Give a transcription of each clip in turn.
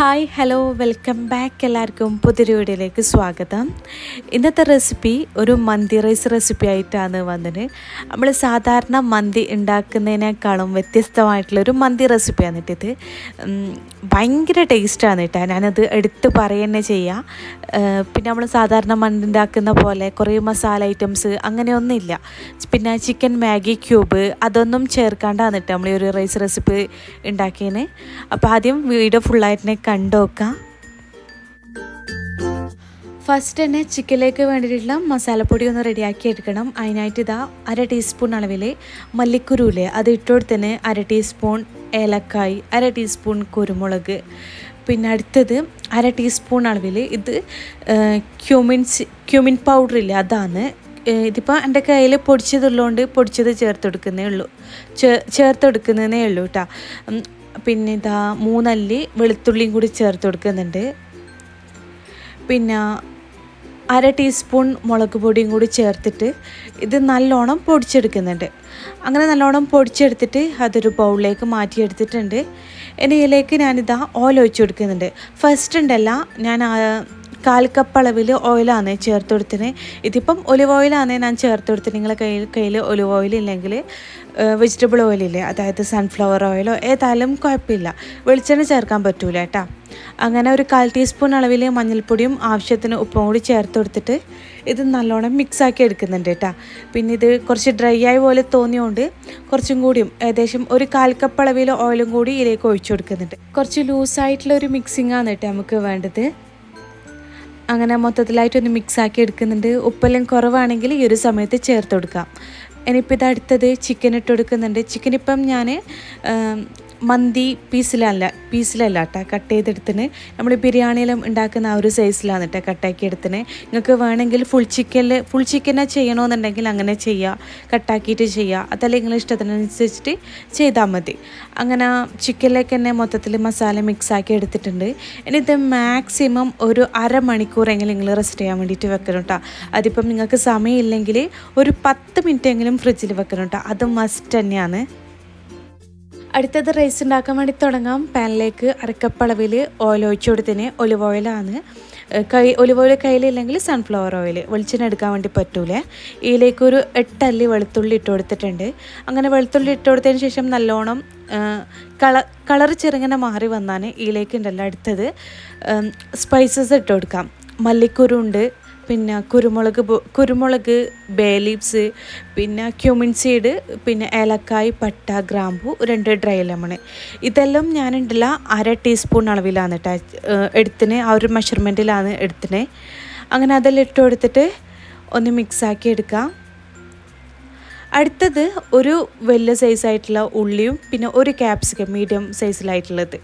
Hi hello welcome back എല്ലാവർക്കും. പുതിയൊരു വീഡിയോയിലേക്ക് സ്വാഗതം. ഇന്നത്തെ റെസിപ്പി ഒരു മന്തി റൈസ് റെസിപ്പി ആയിട്ടാണ് വന്നത്. നമ്മൾ സാധാരണ മന്തി ഉണ്ടാക്കുന്നതിനേക്കാളും വ്യത്യസ്തമായിട്ടുള്ളൊരു മന്തി റെസിപ്പിയാണ് കേട്ടോ ഇത് ഭയങ്കര ടേസ്റ്റാണ് കേട്ടോ. ഞാനത് എടുത്ത് പറയുന്നേ ചെയ്യാം. പിന്നെ നമ്മൾ സാധാരണ മന്തി ഉണ്ടാക്കുന്ന പോലെ കുറേ മസാല ഐറ്റംസ് അങ്ങനെയൊന്നുമില്ല. പിന്നെ ചിക്കൻ മാഗി ക്യൂബ് അതൊന്നും ചേർക്കാണ്ടാണ് നമ്മൾ ഈ ഒരു റൈസ് റെസിപ്പി ഉണ്ടാക്കിയതിന് അപ്പോൾ ആദ്യം വീഡിയോ ഫുള്ളായിട്ട് കണ്ടു നോക്കാം ഫസ്റ്റ് തന്നെ ചിക്കനിലേക്ക് വേണ്ടിയിട്ടുള്ള മസാലപ്പൊടി ഒന്ന് റെഡിയാക്കി എടുക്കണം. അതിനായിട്ട് ഇതാ അര ടീസ്പൂൺ അളവിൽ മല്ലിക്കുരുവില്ലേ അത് ഇട്ടുകൊടുത്തന്നെ അര ടീസ്പൂൺ ഏലക്കായ് അര ടീസ്പൂൺ കുരുമുളക്. പിന്നെ അടുത്തത് അര ടീസ്പൂൺ അളവിൽ ഇത് ക്യൂമിൻ ക്യൂമിൻ പൗഡർ ഇല്ല അതാണ്. ഇതിപ്പോൾ എന്റെ കയ്യിൽ പൊടിച്ചതുള്ളതുകൊണ്ട് പൊടിച്ചത് ചേർത്ത് കൊടുക്കുന്നേ ഉള്ളൂ. ചേർത്തെടുക്കുന്നതേ ചേർത്ത് ഉള്ളൂ കേട്ടോ പിന്നെ ഇതാ മൂന്നല്ലി വെളുത്തുള്ളിയും കൂടി ചേർത്ത് കൊടുക്കുന്നുണ്ട്. പിന്നെ അര ടീസ്പൂൺ മുളക് പൊടിയും കൂടി ചേർത്തിട്ട് ഇത് നല്ലോണം പൊടിച്ചെടുക്കുന്നുണ്ട്. അങ്ങനെ നല്ലോണം പൊടിച്ചെടുത്തിട്ട് അതൊരു ബൗളിലേക്ക് മാറ്റിയെടുത്തിട്ടുണ്ട്. ഇനി ഇതിലേക്ക് ഞാനിതാ ഓയിൽ ഒഴിച്ച് കൊടുക്കുന്നുണ്ട്. ഫസ്റ്റ് ഉണ്ടല്ല ഞാൻ കാൽ കപ്പ് അളവിൽ ഓയിലാണ് ചേർത്ത് കൊടുത്തത്. ഇതിപ്പം ഒലിവ് ഓയിലാണ് ഞാൻ ചേർത്ത് കൊടുത്തത്. നിങ്ങളെ കയ്യിൽ കയ്യിൽ ഒലിവ് ഓയിൽ ഇല്ലെങ്കിൽ വെജിറ്റബിൾ ഓയിലില്ലേ അതായത് സൺഫ്ലവർ ഓയിലോ ഏതായാലും കുഴപ്പമില്ല. വെളിച്ചെണ്ണ ചേർക്കാൻ പറ്റൂല കേട്ടോ. അങ്ങനെ ഒരു കാൽ ടീസ്പൂൺ അളവിൽ മഞ്ഞൾപ്പൊടിയും ആവശ്യത്തിന് ഉപ്പും കൂടി ചേർത്ത് കൊടുത്തിട്ട് ഇത് നല്ലോണം മിക്സാക്കി എടുക്കുന്നുണ്ട് കേട്ടോ. പിന്നെ ഇത് കുറച്ച് ഡ്രൈ ആയി പോലെ തോന്നിയോണ്ട് കുറച്ചും കൂടിയും ഏകദേശം ഒരു കാൽ കപ്പ് അളവിൽ ഓയിലും കൂടി ഇതിലേക്ക് ഒഴിച്ചു കൊടുക്കുന്നുണ്ട്. കുറച്ച് ലൂസായിട്ടുള്ള ഒരു മിക്സിംഗ് ആണ് കേട്ടോ നമുക്ക് വേണ്ടത്. അങ്ങനെ മൊത്തത്തിലായിട്ടൊന്ന് മിക്സാക്കി എടുക്കുന്നുണ്ട്. ഉപ്പെല്ലാം കുറവാണെങ്കിൽ ഈ ഒരു സമയത്ത് ചേർത്ത് കൊടുക്കാം. ഇനിയിപ്പോൾ ഇത് അടുത്തത് ചിക്കൻ ഇട്ട് കൊടുക്കുന്നുണ്ട്. ചിക്കൻ ഇപ്പം ഞാൻ മന്തി പീസിലല്ല പീസിലല്ല കേട്ടോ കട്ട് ചെയ്തെടുത്തിന്. നമ്മൾ ബിരിയാണിയിലും ഉണ്ടാക്കുന്ന ആ ഒരു സൈസിലാണ് കേട്ടോ കട്ടാക്കി എടുത്തിന്. നിങ്ങൾക്ക് വേണമെങ്കിൽ ഫുൾ ചിക്കനിൽ ഫുൾ ചിക്കനെ ചെയ്യണമെന്നുണ്ടെങ്കിൽ അങ്ങനെ ചെയ്യുക കട്ടാക്കിയിട്ട് ചെയ്യുക അതല്ല നിങ്ങളുടെ ഇഷ്ടത്തിനനുസരിച്ചിട്ട് ചെയ്താൽ മതി. അങ്ങനെ ചിക്കനിലേക്ക് തന്നെ മൊത്തത്തിൽ മസാല മിക്സ് ആക്കി എടുത്തിട്ടുണ്ട്. ഇനി ഇത് മാക്സിമം ഒരു അരമണിക്കൂറെങ്കിലും നിങ്ങൾ റെസ്റ്റ് ചെയ്യാൻ വേണ്ടിയിട്ട് വെക്കണം കേട്ടോ അതിപ്പം നിങ്ങൾക്ക് സമയമില്ലെങ്കിൽ ഒരു പത്ത് മിനിറ്റ് എങ്കിലും ഫ്രിഡ്ജിൽ വെക്കണം കേട്ടോ അത് മസ്റ്റ് തന്നെയാണ്. അടുത്തത് റൈസ് ഉണ്ടാക്കാൻ വേണ്ടി തുടങ്ങാം. പാനിലേക്ക് അരക്കപ്പളവിൽ ഓയിൽ ഒഴിച്ചു കൊടുത്തിന് ഒലിവ് ഓയിലാണ് കൈ ഒലിവ് ഓയിൽ കയ്യിലില്ലെങ്കിൽ സൺഫ്ലവർ ഓയിൽ വെളിച്ചെണ്ണ എടുക്കാൻ വേണ്ടി പറ്റൂലേ. ഇതിലേക്ക് ഒരു എട്ടല്ലി വെളുത്തുള്ളി ഇട്ട് കൊടുത്തിട്ടുണ്ട്. അങ്ങനെ വെളുത്തുള്ളി ഇട്ട് കൊടുത്തതിന് ശേഷം നല്ലോണം കളർ കളർ ചെറുങ്ങനെ മാറി വന്നാണ് ഇതിലേക്ക് ഉണ്ടല്ലോ അടുത്തത്. സ്പൈസസ് ഇട്ട് കൊടുക്കാം. മല്ലിക്കുരു ഉണ്ട് പിന്നെ കുരുമുളക് കുരുമുളക് ബേ ലീവ്സ് പിന്നെ ക്യൂമിൻ സീഡ് പിന്നെ ഏലക്കായ് പട്ട ഗ്രാമ്പു രണ്ട് ഡ്രൈ ലെമൺ ഇതെല്ലാം ഞാൻ ഞാനുണ്ടല്ല അര ടീസ്പൂൺ അളവിലാണ് കേട്ടോ എടുത്തിന്. ആ ഒരു മെഷർമെന്റിലാണ് എടുത്തിനെ. അങ്ങനെ അതെല്ലാം ഇട്ട് കൊടുത്തിട്ട് ഒന്ന് മിക്സാക്കി എടുക്കാം. അടുത്തത് ഒരു വലിയ സൈസായിട്ടുള്ള ഉള്ളിയും പിന്നെ ഒരു ക്യാപ്സിക്കം മീഡിയം സൈസിലായിട്ടുള്ളത്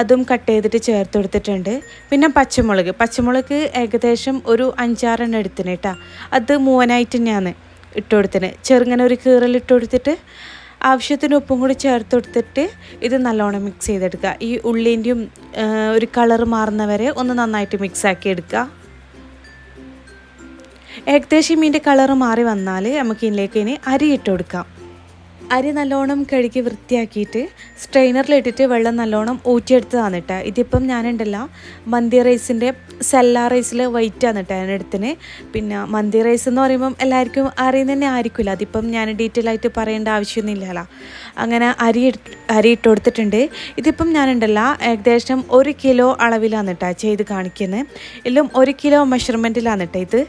അതും കട്ട് ചെയ്തിട്ട് ചേർത്ത് കൊടുത്തിട്ടുണ്ട്. പിന്നെ പച്ചമുളക്. പച്ചമുളക് ഏകദേശം ഒരു അഞ്ചാറെണ്ണം എടുത്തിന് കേട്ടോ അത് മൂവനായിട്ട് തന്നെയാണ് ഇട്ട് കൊടുത്തിന്. ചെറുങ്ങനെ ഒരു കീറൽ ഇട്ട് കൊടുത്തിട്ട് ആവശ്യത്തിന് ഉപ്പും കൂടി ചേർത്ത് കൊടുത്തിട്ട് ഇത് നല്ലോണം മിക്സ് ചെയ്തെടുക്കുക. ഈ ഉള്ളിന്റെയും ഒരു കളർ മാറുന്നവരെ ഒന്ന് നന്നായിട്ട് മിക്സ് ആക്കി എടുക്കുക. ഏകദേശം മീന്റെ കളറ് മാറി വന്നാൽ നമുക്ക് ഇതിലേക്ക് ഇനി അരി ഇട്ട് കൊടുക്കാം അരി നല്ലോണം കഴുകി വൃത്തിയാക്കിയിട്ട് സ്ട്രെയിനറിലിട്ടിട്ട് വെള്ളം നല്ലോണം ഊറ്റിയെടുത്തതാണ് കേട്ടോ. ഇതിപ്പം ഞാനുണ്ടല്ലോ മന്തി റൈസിന്റെ സെല്ല റൈസിൽ വൈറ്റാണ് കേട്ടോ അതിനടുത്തിന് പിന്നെ മന്തി റൈസ് എന്ന് പറയുമ്പം എല്ലാവർക്കും അറിയുന്ന തന്നെ ആയിരിക്കില്ല അതിപ്പം ഞാൻ ഡീറ്റെയിൽ ആയിട്ട് പറയേണ്ട ആവശ്യമൊന്നുമില്ലല്ലോ. അങ്ങനെ അരി അരി ഇട്ട് കൊടുത്തിട്ടുണ്ട് ഇതിപ്പം ഞാനുണ്ടല്ലോ ഏകദേശം ഒരു കിലോ അളവിലാണ് ചെയ്ത് കാണിക്കുന്നത്. എല്ലാം ഒരു കിലോ മെഷർമെന്റിലാണ് കേട്ടോ ഇത്.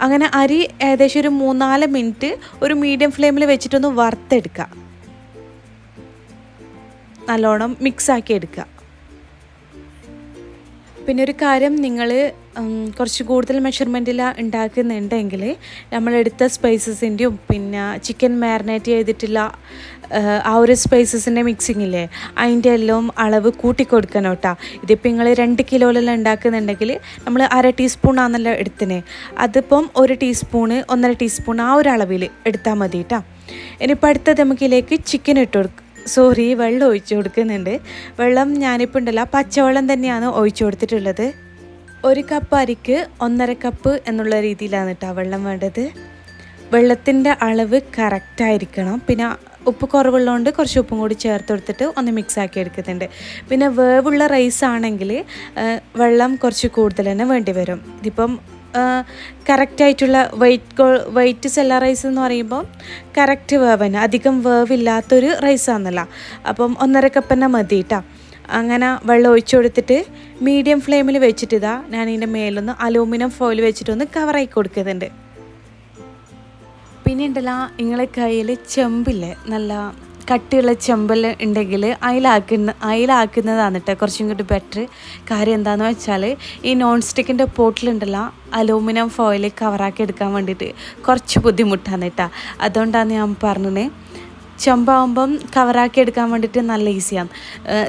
അങ്ങനെ അരി ഏകദേശം ഒരു മൂന്നാൽ മിനിറ്റ് ഒരു മീഡിയം ഫ്ലെയിമിൽ വെച്ചിട്ടൊന്ന് വറുത്തെടുക്കുക. നല്ലോണം മിക്സാക്കി എടുക്കുക പിന്നെ ഒരു കാര്യം നിങ്ങൾ കുറച്ച് കൂടുതൽ മെഷർമെന്റിൽ ഉണ്ടാക്കുന്നുണ്ടെങ്കിൽ നമ്മളെടുത്ത സ്പൈസസിന്റെയും പിന്നെ ചിക്കൻ മാരിനേറ്റ് ചെയ്തിട്ടുള്ള ആ ഒരു സ്പൈസസിന്റെ മിക്സിംഗ് ഇല്ലേ അതിന്റെ എല്ലാം അളവ് കൂട്ടിക്കൊടുക്കണം കേട്ടോ ഇതിപ്പോൾ നിങ്ങൾ രണ്ട് കിലോയിലെല്ലാം ഉണ്ടാക്കുന്നുണ്ടെങ്കിൽ നമ്മൾ അര ടീസ്പൂൺ ആണല്ലോ എടുത്തിനെ അതിപ്പം ഒരു ടീസ്പൂണ് ഒന്നര ടീസ്പൂൺ ആ ഒരു അളവിൽ എടുത്താൽ മതി കേട്ടോ ഇനിയിപ്പോൾ അടുത്തത് നമുക്കിലേക്ക് ചിക്കൻ ഇട്ട് കൊടുക്കും സോറി വെള്ളം ഒഴിച്ചു കൊടുക്കുന്നുണ്ട്. വെള്ളം ഞാനിപ്പോൾ ഉണ്ടല്ലോ പച്ചവെള്ളം തന്നെയാണ് ഒഴിച്ചു കൊടുത്തിട്ടുള്ളത്. ഒരു കപ്പ് അരിക്ക് ഒന്നര കപ്പ് എന്നുള്ള രീതിയിലാണ് കേട്ടോ വെള്ളം വേണ്ടത്. വെള്ളത്തിന്റെ അളവ് കറക്റ്റായിരിക്കണം പിന്നെ ഉപ്പ് കുറവുള്ളതുകൊണ്ട് കുറച്ച് ഉപ്പും കൂടി ചേർത്ത് കൊടുത്തിട്ട് ഒന്ന് മിക്സ് ആക്കി എടുക്കുന്നുണ്ട്. പിന്നെ വേവുള്ള റൈസ് ആണെങ്കിൽ വെള്ളം കുറച്ച് കൂടുതൽ തന്നെ വേണ്ടി വരും. ഇതിപ്പം കറക്റ്റായിട്ടുള്ള വൈറ്റ് വെയിറ്റ് സെല്ല റൈസ് എന്ന് പറയുമ്പോൾ കറക്റ്റ് വേവന് അധികം വേവില്ലാത്തൊരു റൈസാണെന്നല്ല അപ്പം ഒന്നര കപ്പ് തന്നെ മതി കേട്ടോ അങ്ങനെ വെള്ളം ഒഴിച്ചു കൊടുത്തിട്ട് മീഡിയം ഫ്ലെയിമിൽ വെച്ചിട്ട് ഇതാ ഞാൻ ഇതിന്റെ മേലൊന്ന് അലൂമിനിയം ഫോയിൽ വെച്ചിട്ടൊന്ന് കവറായി കൊടുക്കുന്നുണ്ട്. പിന്നെ ഉണ്ടല്ലോ നിങ്ങളെ കയ്യിൽ ചെമ്പില്ലേ? നല്ല കട്ടിയുള്ള ചെമ്പൽ ഉണ്ടെങ്കിൽ അതിലാക്കുന്ന അതിലാക്കുന്നതാണ് കേട്ടോ കുറച്ചും കൂടി ബെറ്റർ കാര്യം എന്താണെന്ന് വെച്ചാൽ ഈ നോൺ സ്റ്റിക്കിന്റെ പോട്ടിലുണ്ടല്ലോ അലൂമിനിയം ഫോയിൽ കവറാക്കി എടുക്കാൻ വേണ്ടിയിട്ട് കുറച്ച് ബുദ്ധിമുട്ടാണ് കേട്ടോ അതുകൊണ്ടാണ് ഞാൻ പറഞ്ഞത് ചെമ്പാവുമ്പം കവറാക്കി എടുക്കാൻ വേണ്ടിയിട്ട് നല്ല ഈസിയാണ്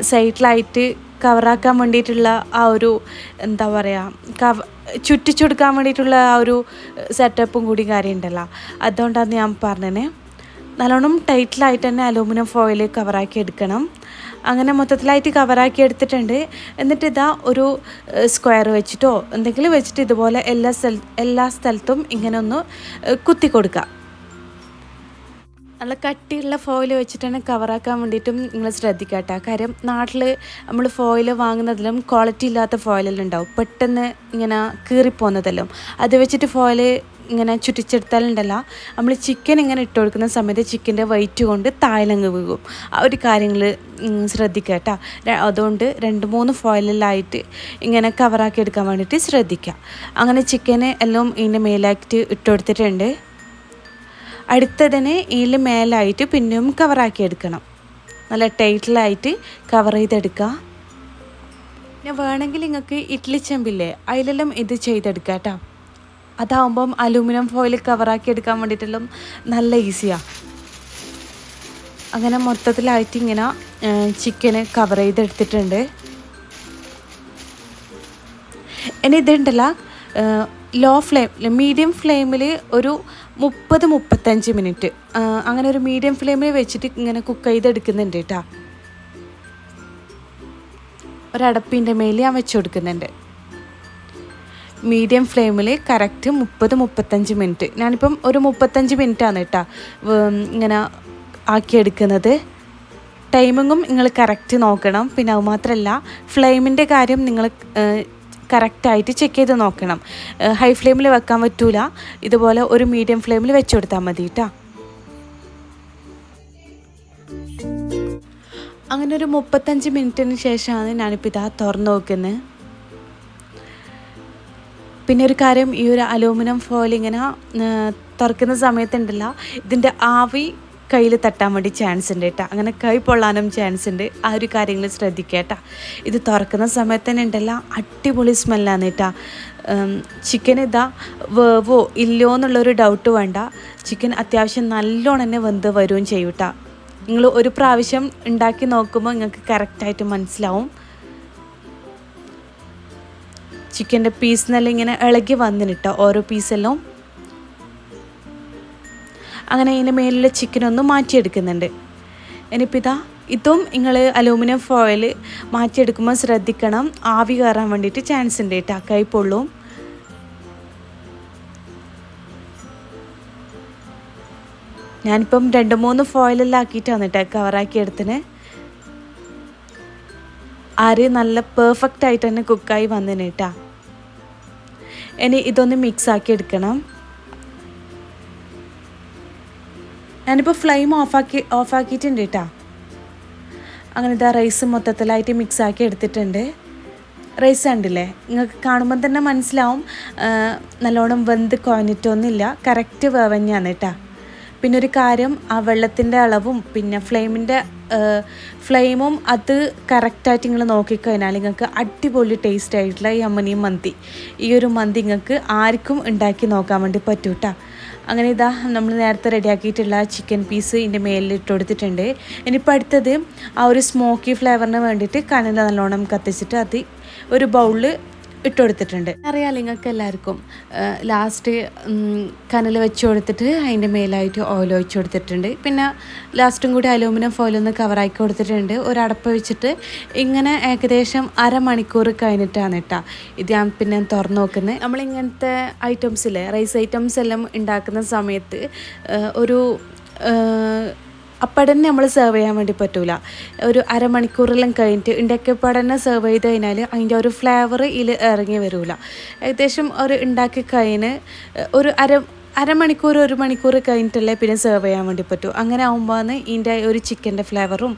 സൈഡിലായിട്ട് കവറാക്കാൻ വേണ്ടിയിട്ടുള്ള ആ ഒരു എന്താ പറയുക കവ ചുറ്റിച്ചെടുക്കാൻ വേണ്ടിയിട്ടുള്ള ആ ഒരു സെറ്റപ്പും കൂടി കാര്യമുണ്ടല്ലോ. അതുകൊണ്ടാണ് ഞാൻ പറഞ്ഞത്. നല്ലോണം ടൈറ്റിലായിട്ട് തന്നെ അലൂമിനിയം ഫോയിൽ കവറാക്കി എടുക്കണം. അങ്ങനെ മൊത്തത്തിലായിട്ട് കവറാക്കി എടുത്തിട്ടുണ്ട്. എന്നിട്ട് ഇതാ ഒരു സ്ക്വയർ വെച്ചിട്ടോ എന്തെങ്കിലും വെച്ചിട്ട് ഇതുപോലെ എല്ലാ സ്ഥല എല്ലാ സ്ഥലത്തും ഇങ്ങനെ ഒന്ന് കുത്തി കൊടുക്കുക നല്ല കട്ടിയുള്ള ഫോയിൽ വെച്ചിട്ടാണ് കവറാക്കാൻ വേണ്ടിയിട്ടും നിങ്ങൾ ശ്രദ്ധിക്കുക കേട്ടോ കാര്യം നാട്ടിൽ നമ്മൾ ഫോയിൽ വാങ്ങുന്നതിലും ക്വാളിറ്റി ഇല്ലാത്ത ഫോയിലെല്ലാം ഉണ്ടാവും. പെട്ടെന്ന് ഇങ്ങനെ കീറിപ്പോകുന്നതെല്ലാം. അത് വെച്ചിട്ട് ഫോയിൽ ഇങ്ങനെ ചുറ്റിച്ചെടുത്താലുണ്ടല്ല. നമ്മൾ ചിക്കൻ ഇങ്ങനെ ഇട്ട് കൊടുക്കുന്ന സമയത്ത് ചിക്കന്റെ വെയിറ്റ് കൊണ്ട് തായലങ്ങ് വീകും ആ ഒരു കാര്യങ്ങൾ ശ്രദ്ധിക്കുക കേട്ടോ അതുകൊണ്ട് രണ്ട് മൂന്ന് ഫോയിലായിട്ട് ഇങ്ങനെ കവറാക്കി എടുക്കാൻ വേണ്ടിയിട്ട് ശ്രദ്ധിക്കുക അങ്ങനെ ചിക്കനെ എല്ലാം ഇതിന്റെ മേലാക്കിയിട്ട് ഇട്ട് കൊടുത്തിട്ടുണ്ട്. അടുത്തതിന് ഇതിൽ മേലായിട്ട് പിന്നെയും കവറാക്കി എടുക്കണം. നല്ല ടൈറ്റിലായിട്ട് കവർ ചെയ്തെടുക്കുക പിന്നെ വേണമെങ്കിൽ നിങ്ങൾക്ക് ഇഡ്ഡലി ചെമ്പില്ലേ അതിലെല്ലാം ഇത് ചെയ്തെടുക്കുക കേട്ടോ അതാവുമ്പം അലൂമിനിയം ഫോയിൽ കവറാക്കി എടുക്കാൻ വേണ്ടിയിട്ടെല്ലാം നല്ല ഈസിയാണ് അങ്ങനെ മൊത്തത്തിലായിട്ട് ഇങ്ങനെ ചിക്കന് കവർ ചെയ്തെടുത്തിട്ടുണ്ട്. ഇനി ഇതുണ്ടല്ല ലോ ഫ്ലെയിം മീഡിയം ഫ്ലെയിമിൽ ഒരു മുപ്പത് മുപ്പത്തഞ്ച് മിനിറ്റ്. അങ്ങനെ ഒരു മീഡിയം ഫ്ലെയിമിൽ വെച്ചിട്ട് ഇങ്ങനെ കുക്ക് ചെയ്തെടുക്കുന്നുണ്ട് കേട്ടോ ഒരടപ്പിന്റെ മേൽ ഞാൻ വെച്ച് കൊടുക്കുന്നുണ്ട് മീഡിയം ഫ്ലെയിമിൽ കറക്റ്റ് മുപ്പത് മുപ്പത്തഞ്ച് മിനിറ്റ്. ഞാനിപ്പം ഒരു മുപ്പത്തഞ്ച് മിനിറ്റാണ് കേട്ടോ ഇങ്ങനെ ആക്കിയെടുക്കുന്നത്. ടൈമിങ്ങും നിങ്ങൾ കറക്റ്റ് നോക്കണം. പിന്നെ അതുമാത്രമല്ല ഫ്ലെയിമിന്റെ കാര്യം നിങ്ങൾ കറക്റ്റായിട്ട് ചെക്ക് ചെയ്ത് നോക്കണം. ഹൈ ഫ്ലെയിമിൽ വെക്കാൻ പറ്റൂല. ഇതുപോലെ ഒരു മീഡിയം ഫ്ലെയിമിൽ വെച്ച് കൊടുത്താൽ മതി കേട്ടോ അങ്ങനെ ഒരു മുപ്പത്തഞ്ച് മിനിറ്റിന് ശേഷമാണ് ഞാനിപ്പോൾ ഇതാ തുറന്നു നോക്കുന്നത് പിന്നെ ഒരു കാര്യം ഈ ഒരു അലൂമിനിയം ഫോയിൽ ഇങ്ങനെ തുറക്കുന്ന സമയത്തുണ്ടല്ല ഇതിന്റെ ആവി കയ്യിൽ തട്ടാൻ വേണ്ടി ചാൻസ് ഉണ്ട് കേട്ടോ അങ്ങനെ കൈ പൊള്ളാനും ചാൻസ് ഉണ്ട്. ആ ഒരു കാര്യങ്ങൾ ശ്രദ്ധിക്കുക കേട്ടോ ഇത് തുറക്കുന്ന സമയത്ത് തന്നെ ഉണ്ടല്ല. അടിപൊളി സ്മെല്ലാണ് കേട്ടോ ചിക്കൻ ഇതാ വേവോ ഇല്ലയോ എന്നുള്ളൊരു ഡൗട്ട് വേണ്ട. ചിക്കൻ അത്യാവശ്യം നല്ലോണം തന്നെ വെന്ത് വരികയും ചെയ്യും കേട്ടോ നിങ്ങൾ ഒരു പ്രാവശ്യം ഉണ്ടാക്കി നോക്കുമ്പോൾ നിങ്ങൾക്ക് കറക്റ്റായിട്ട് മനസ്സിലാവും. ചിക്കന്റെ പീസിനെല്ലാം ഇങ്ങനെ ഇളകി വന്നിട്ടോ ഓരോ പീസെല്ലാം അങ്ങനെ അതിന്റെ മേലിലെ ചിക്കൻ ഒന്ന് മാറ്റിയെടുക്കുന്നുണ്ട്. ഇനിയിപ്പോൾ ഇതാ നിങ്ങൾ അലൂമിനിയം ഫോയിൽ മാറ്റിയെടുക്കുമ്പോൾ ശ്രദ്ധിക്കണം. ആവി കയറാൻ വേണ്ടിയിട്ട് ചാൻസ് ഉണ്ട് കേട്ടോ. കൈ പൊള്ളും. ഞാനിപ്പം രണ്ട് മൂന്ന് ഫോയിലെല്ലാം ആക്കിയിട്ടാണ് കേട്ടോ കവറാക്കി എടുത്തിന് ആര് നല്ല പെർഫെക്റ്റ് ആയിട്ട് തന്നെ കുക്കായി വന്നിന് കേട്ടാ. ഇനി ഇതൊന്ന് മിക്സ് ആക്കി എടുക്കണം. ഞാനിപ്പോൾ ഫ്ലെയിം ഓഫാക്കി ഓഫാക്കിയിട്ടുണ്ട് കേട്ടോ അങ്ങനെ ഇതാ റൈസ് മൊത്തത്തിലായിട്ട് മിക്സാക്കി എടുത്തിട്ടുണ്ട്. റൈസ് കണ്ടില്ലേ? നിങ്ങൾക്ക് കാണുമ്പോൾ തന്നെ മനസ്സിലാവും. നല്ലോണം വെന്ത് കുഴഞ്ഞിട്ടൊന്നുമില്ല കറക്റ്റ് വേവഞ്ഞാണ് കേട്ടോ പിന്നെ ഒരു കാര്യം ആ വെള്ളത്തിന്റെ അളവും പിന്നെ ഫ്ലെയിമിന്റെ ഫ്ലെയിമും അത് കറക്റ്റായിട്ട് നിങ്ങൾ നോക്കിക്കഴിഞ്ഞാൽ നിങ്ങൾക്ക് അടിപൊളി ടേസ്റ്റ് ആയിട്ടുള്ള ഈ അമ്മനിയും മന്തി. ഈ ഒരു മന്തി നിങ്ങൾക്ക് ആർക്കും ഉണ്ടാക്കി നോക്കാൻ വേണ്ടി പറ്റൂട്ടാ. അങ്ങനെ ഇതാ നമ്മൾ നേരത്തെ റെഡിയാക്കിയിട്ടുള്ള ചിക്കൻ പീസ് ഇതിന്റെ മേലിൽ ഇട്ട് കൊടുത്തിട്ടുണ്ട്. ഇനിയിപ്പോൾ അടുത്തത് ആ ഒരു സ്മോക്കി ഫ്ലേവറിന് വേണ്ടിയിട്ട് കനല നല്ലോണം കത്തിച്ചിട്ട് അത് ഒരു ബൗളിൽ ഇട്ട് കൊടുത്തിട്ടുണ്ട് അറിയാം നിങ്ങൾക്ക് എല്ലാവർക്കും. ലാസ്റ്റ് കനൽ വെച്ച് കൊടുത്തിട്ട് അതിന്റെ മേലായിട്ട് ഓയിൽ ഒഴിച്ച് കൊടുത്തിട്ടുണ്ട്. പിന്നെ ലാസ്റ്റും കൂടി അലൂമിനിയം ഫോയിൽ ഒന്ന് കവറാക്കി കൊടുത്തിട്ടുണ്ട്. ഒരടപ്പ് വെച്ചിട്ട് ഇങ്ങനെ ഏകദേശം അരമണിക്കൂർ കഴിഞ്ഞിട്ടാണ് കേട്ടോ ഇത് ഞാൻ പിന്നെ തുറന്നു നോക്കുന്നത്. നമ്മളിങ്ങനത്തെ ഐറ്റംസില്ലേ റൈസ് ഐറ്റംസ് എല്ലാം ഉണ്ടാക്കുന്ന സമയത്ത് ഒരു അപ്പം തന്നെ നമ്മൾ സെർവ് ചെയ്യാൻ വേണ്ടി പറ്റൂല. ഒരു അരമണിക്കൂറെല്ലാം കഴിഞ്ഞിട്ട് ഉണ്ടാക്കിയ തന്നെ സെർവ് ചെയ്ത് കഴിഞ്ഞാൽ അതിന്റെ ഒരു ഫ്ലേവർ ഇതിൽ ഇറങ്ങി വരില്ല ഏകദേശം ഒരു ഉണ്ടാക്കി കഴിഞ്ഞ് ഒരു അര അരമണിക്കൂർ ഒരു മണിക്കൂർ കഴിഞ്ഞിട്ടല്ലേ പിന്നെ സെർവ് ചെയ്യാൻ വേണ്ടി പറ്റൂ. അങ്ങനെ ആകുമ്പോഴാണ് ഇതിന്റെ ഒരു ചിക്കന്റെ ഫ്ലേവറും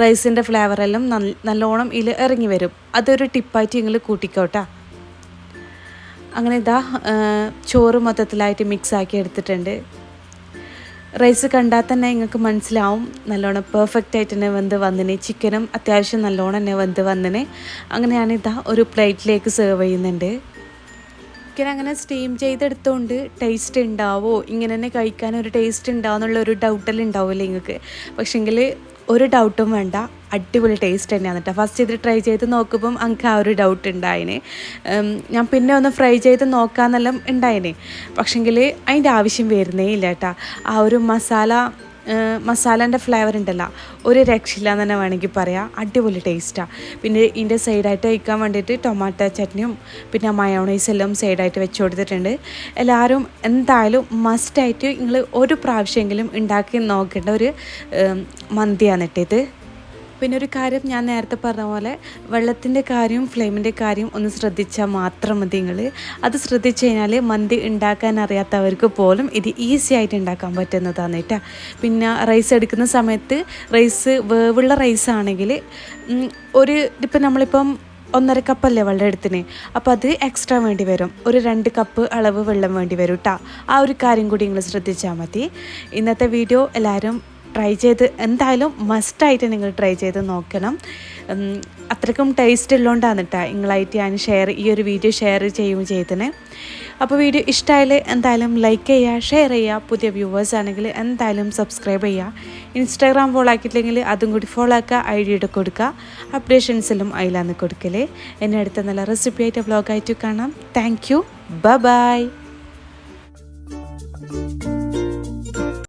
റൈസിന്റെ ഫ്ലേവറെല്ലാം നല്ല നല്ലോണം ഇതിൽ ഇറങ്ങി വരും. അതൊരു ടിപ്പായിട്ട് നിങ്ങൾ കൂട്ടിക്കോട്ടാ. അങ്ങനെ ഇതാ ചോറ് മൊത്തത്തിലായിട്ട് മിക്സ് ആക്കി എടുത്തിട്ടുണ്ട്. റൈസ് കണ്ടാൽ തന്നെ നിങ്ങൾക്ക് മനസ്സിലാവും. നല്ലോണം പെർഫെക്റ്റ് ആയിട്ട് തന്നെ വെന്ത് വന്നിന്. ചിക്കനും അത്യാവശ്യം നല്ലോണം തന്നെ വെന്ത് വന്നിന്. അങ്ങനെ ഇതാ ഒരു പ്ലേറ്റിലേക്ക് സെർവ് ചെയ്യുന്നുണ്ട്. ചിക്കൻ അങ്ങനെ സ്റ്റീം ചെയ്തെടുത്തോണ്ട് ടേസ്റ്റ് ഉണ്ടാവോ ഇങ്ങനെ തന്നെ കഴിക്കാൻ ഒരു ടേസ്റ്റ് ഉണ്ടാവുന്നുള്ള ഒരു ഡൗട്ടെല്ലാം ഉണ്ടാവില്ലേ നിങ്ങൾക്ക്? പക്ഷെങ്കിൽ ഒരു ഡൗട്ടും വേണ്ട. അടിപൊളി ടേസ്റ്റ് തന്നെയാണ് കേട്ടോ ഫസ്റ്റ് ഇത് ട്രൈ ചെയ്ത് നോക്കുമ്പം എനിക്ക് ആ ഒരു ഡൗട്ട് ഉണ്ടായിന് ഞാൻ പിന്നെ ഒന്ന് ഫ്രൈ ചെയ്ത് നോക്കാന്നെല്ലാം ഉണ്ടായിന് പക്ഷെങ്കിൽ അതിന്റെ ആവശ്യം വരുന്നേ ഇല്ല കേട്ടോ ആ ഒരു മസാല മസാലേന്റെ ഫ്ലേവർ ഉണ്ടല്ലോ. ഒരു രക്ഷയില്ല എന്ന് തന്നെ വേണമെങ്കിൽ പറയാം. അടിപൊളി ടേസ്റ്റാണ് പിന്നെ ഇതിന്റെ സൈഡായിട്ട് കഴിക്കാൻ വേണ്ടിയിട്ട് ടൊമാറ്റോ ചട്നിയും പിന്നെ മയോണൈസ് എല്ലാം സൈഡായിട്ട് വെച്ച് കൊടുത്തിട്ടുണ്ട്. എല്ലാവരും എന്തായാലും മസ്റ്റായിട്ട് നിങ്ങൾ ഒരു പ്രാവശ്യമെങ്കിലും ഉണ്ടാക്കി നോക്കേണ്ട ഒരു മന്തിയാണ് കേട്ടോ ഇത് പിന്നെ ഒരു കാര്യം ഞാൻ നേരത്തെ പറഞ്ഞ പോലെ വെള്ളത്തിന്റെ കാര്യവും ഫ്ലെയിമിന്റെ കാര്യവും ഒന്ന് ശ്രദ്ധിച്ചാൽ മാത്രം മതി നിങ്ങൾ അത് ശ്രദ്ധിച്ചു കഴിഞ്ഞാൽ മന്തി ഉണ്ടാക്കാൻ അറിയാത്തവർക്ക് പോലും ഇത് ഈസി ആയിട്ട് ഉണ്ടാക്കാൻ പറ്റുന്നതാണ് കേട്ടോ. പിന്നെ റൈസ് എടുക്കുന്ന സമയത്ത് റൈസ് വേവുള്ള റൈസ് ആണെങ്കിൽ ഒരു ഇപ്പം നമ്മളിപ്പം ഒന്നര കപ്പല്ലേ വെള്ളം എടുത്തിന് അപ്പോൾ അത് എക്സ്ട്രാ വേണ്ടി വരും. ഒരു രണ്ട് കപ്പ് അളവ് വെള്ളം വേണ്ടി വരും കേട്ടോ. ആ ഒരു കാര്യം കൂടി നിങ്ങൾ ശ്രദ്ധിച്ചാൽ മതി. ഇന്നത്തെ വീഡിയോ എല്ലാവരും ട്രൈ ചെയ്ത് എന്തായാലും മസ്റ്റായിട്ട് നിങ്ങൾ ട്രൈ ചെയ്ത് നോക്കണം. അത്രയ്ക്കും ടേസ്റ്റ് ഉള്ളതുകൊണ്ടാണ് കേട്ടോ നിങ്ങളായിട്ട് ഞാൻ ഷെയർ ഈ ഒരു വീഡിയോ ഷെയർ ചെയ്യും ചെയ്തതിന് അപ്പോൾ വീഡിയോ ഇഷ്ടമായാൽ എന്തായാലും ലൈക്ക് ചെയ്യുക ഷെയർ ചെയ്യുക പുതിയ വ്യൂവേഴ്സ് ആണെങ്കിൽ എന്തായാലും സബ്സ്ക്രൈബ് ചെയ്യുക ഇൻസ്റ്റാഗ്രാം ഫോളോ ആക്കിയിട്ടില്ലെങ്കിൽ അതും കൂടി ഫോളോ ആക്കുക ഐ ഡി ഇട്ട് കൊടുക്കുക. അപ്ഡേഷൻസിലും അതിലാണ് കൊടുക്കലേ. എന്നെ അടുത്ത നല്ല റെസിപ്പി ആയിട്ട് വ്ളോഗായിട്ട് കാണാം. Thank you by